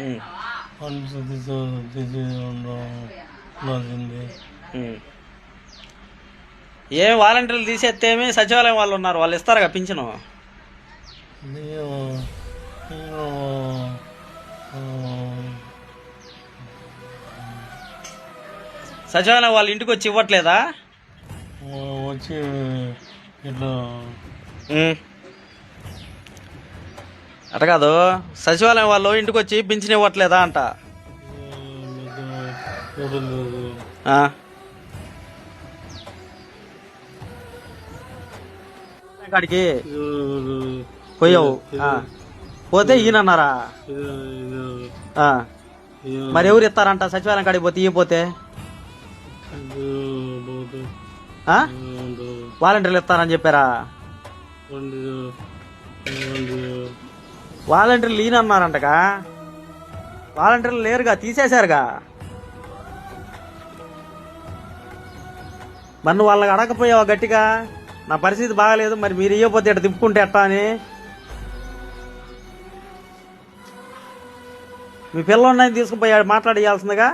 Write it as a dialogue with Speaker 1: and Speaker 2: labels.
Speaker 1: ఉమ్. ఏం వాలంటీర్లు తీసేస్తే ఏమి సచివాలయం వాళ్ళు ఉన్నారు? వాళ్ళు ఇస్తారుగా పింఛను? సచివాలయం వాళ్ళు ఇంటికి వచ్చి ఇవ్వట్లేదా?
Speaker 2: వచ్చి ఇట్లా.
Speaker 1: అట కాదు. సచివాలయం వాళ్ళు ఇంటికి వచ్చి పింఛన్ ఇవ్వట్లేదా అంట. కాడికి పోయావు. పోతే ఈయనన్నారా? మరి ఎవరు ఇస్తారంట? సచివాలయం కాడికి పోతే ఇయ్యపోతే వాలంటీర్లు ఇస్తారని చెప్పారా? వాలంటీర్లు ఈయనన్నారంటగా వాలంటీర్లు లేరుగా తీసేశారుగా. మరి వాళ్ళకి అడగపోయావా గట్టిగా? నా పరిస్థితి బాగాలేదు మరి మీరు ఇవ్వకపోతే ఇట్లా తిప్పుకుంటే ఎట్టా అని? మీ పిల్లల్ని తీసుకుపోయాడు మాట్లాడేయాల్సిందిగా?